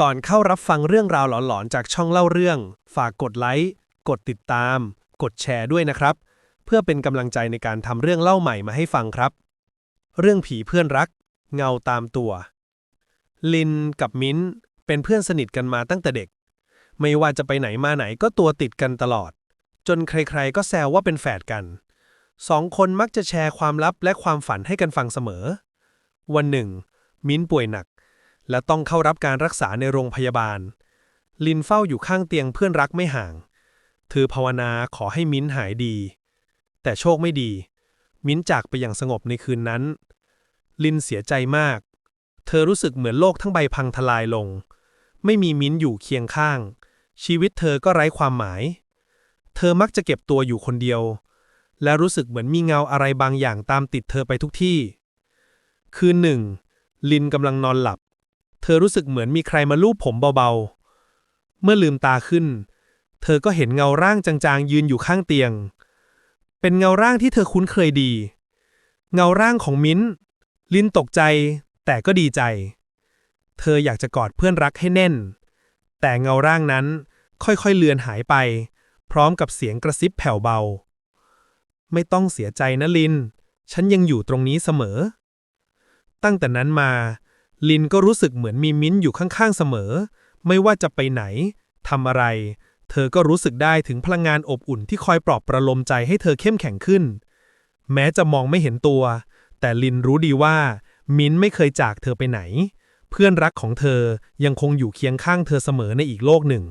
ก่อนเข้ารับฟังเรื่องราวหลอนๆ จากช่องเล่าเรื่อง ฝากกดไลค์ กดติดตาม กดแชร์ด้วยนะครับ เพื่อเป็นกำลังใจในการทำเรื่องเล่าใหม่มาให้ฟังครับ เรื่องผีเพื่อนรัก เงาตามตัว ลินกับมิ้นเป็นเพื่อนสนิทกันมาตั้งแต่เด็ก ไม่ว่าจะไปไหนมาไหนก็ตัวติดกันตลอด จนใครๆก็แซวว่าเป็นแฝดกัน สองคนมักจะแชร์ความลับและความฝันให้กันฟังเสมอ วันหนึ่ง มิ้นป่วยหนัก และต้องเข้ารับการรักษาในโรงพยาบาล ลินเฝ้าอยู่ข้างเตียงเพื่อนรักไม่ห่าง เธอภาวนาขอให้มิ้นหายดี แต่โชคไม่ดี มิ้นจากไปอย่างสงบในคืนนั้น ลินเสียใจมาก เธอรู้สึกเหมือนโลกทั้งใบพังทลายลง ไม่มีมิ้นอยู่เคียงข้าง ชีวิตเธอก็ไร้ความหมาย เธอมักจะเก็บตัวอยู่คนเดียว และรู้สึกเหมือนมีเงาอะไรบางอย่างตามติดเธอไปทุกที่ คืนหนึ่ง ลินกำลังนอนหลับ เธอรู้สึกเหมือนมีใครมาลูบผมเบาๆ เมื่อลืมตาขึ้น เธอก็เห็นเงาร่างจางๆ ยืนอยู่ข้างเตียง เป็นเงาร่างที่เธอคุ้นเคยดี เงาร่างของมิ้น ลินตกใจ แต่ก็ดีใจ เธออยากจะกอดเพื่อนรักให้แน่น แต่เงาร่างนั้นค่อยๆเลือนหายไป พร้อมกับเสียงกระซิบแผ่วเบา ไม่ต้องเสียใจนะลิน ฉันยังอยู่ตรงนี้เสมอ ตั้งแต่นั้นมา ลินก็รู้สึกเหมือนมีมิ้นท์อยู่ข้างๆเสมอ ไม่ว่าจะไปไหนทำอะไร เธอก็รู้สึกได้ถึงพลังงานอบอุ่นที่คอยปลอบประโลมใจให้เธอเข้มแข็งขึ้น แม้จะมองไม่เห็นตัว แต่ลินรู้ดีว่า มิ้นไม่เคยจากเธอไปไหน เพื่อนรักของเธอยังคงอยู่เคียงข้างเธอเสมอในอีกโลกหนึ่ง